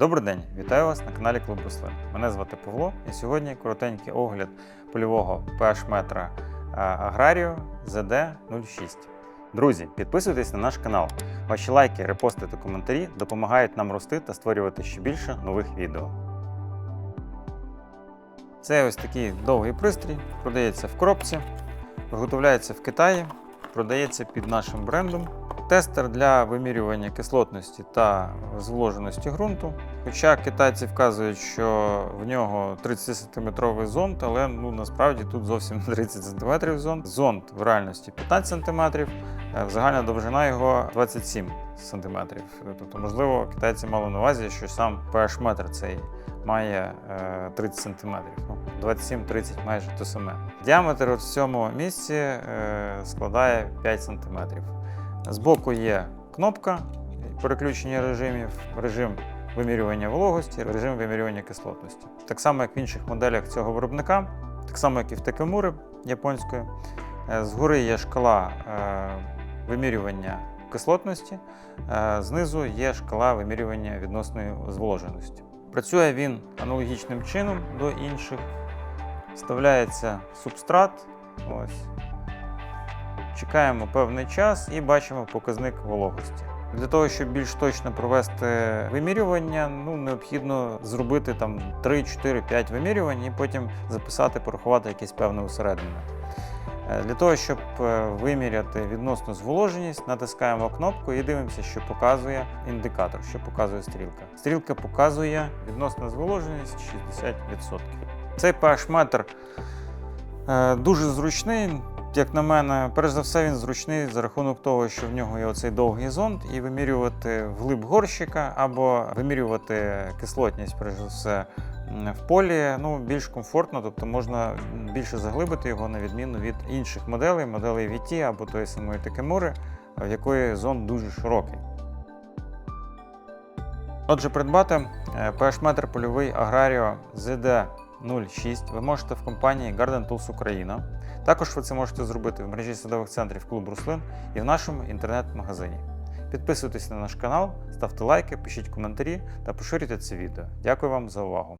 Добрий день, вітаю вас на каналі Клуб Рослин. Мене звати Павло, і сьогодні коротенький огляд польового pH метра Аграріо ZD06. Друзі, підписуйтесь на наш канал. Ваші лайки, репости та коментарі допомагають нам рости та створювати ще більше нових відео. Це ось такий довгий пристрій, продається в коробці, виготовляється в Китаї, продається під нашим брендом. Тестер для вимірювання кислотності та зволоженості ґрунту. Хоча китайці вказують, що в нього 30-сантиметровий зонд, але ну, насправді тут зовсім не 30 см зонд. Зонд в реальності 15 см, загальна довжина його 27 см. Тобто, можливо, китайці мали на увазі, що сам pH метр цей має е, 30 см. Ну, 27-30 майже те саме. Діаметр в цьому місці е, складає 5 см. Збоку є кнопка переключення режимів, режим вимірювання вологості, режим вимірювання кислотності. Так само, як в інших моделях цього виробника, так само, як і в Такемури японської. Е, Згори є шкала е, вимірювання кислотності, е, знизу є шкала вимірювання відносної зволоженості. Працює він аналогічним чином до інших. Вставляється субстрат. Ось. Чекаємо певний час і бачимо показник вологості. Для того, щоб більш точно провести вимірювання, ну, необхідно зробити там 3, 4, 5 вимірювань і потім записати, порахувати якесь певне усереднене. Е, Для того, щоб е, виміряти відносну зволоженість, натискаємо кнопку і дивимося, що показує індикатор, що показує стрілка. Стрілка показує відносну зволоженість 60%. Цей pH-метр е, дуже зручний. Як на мене, перш за все, він зручний за рахунок того, що в нього є оцей довгий зонд, і вимірювати вглиб горщика або вимірювати кислотність, перш за все, в полі ну, більш комфортно, тобто можна більше заглибити його на відміну від інших моделей, моделей VT або тої самої Такемури, в якої зонд дуже широкий. Отже, придбати е, pH-метр польовий Аграріо ZD06 ви можете в компанії Garden Tools Україна. Також ви це можете зробити в мережі садових центрів Клуб Руслин і в нашому інтернет-магазині. Підписуйтесь на наш канал, ставте лайки, пишіть коментарі та поширюйте це відео. Дякую вам за увагу!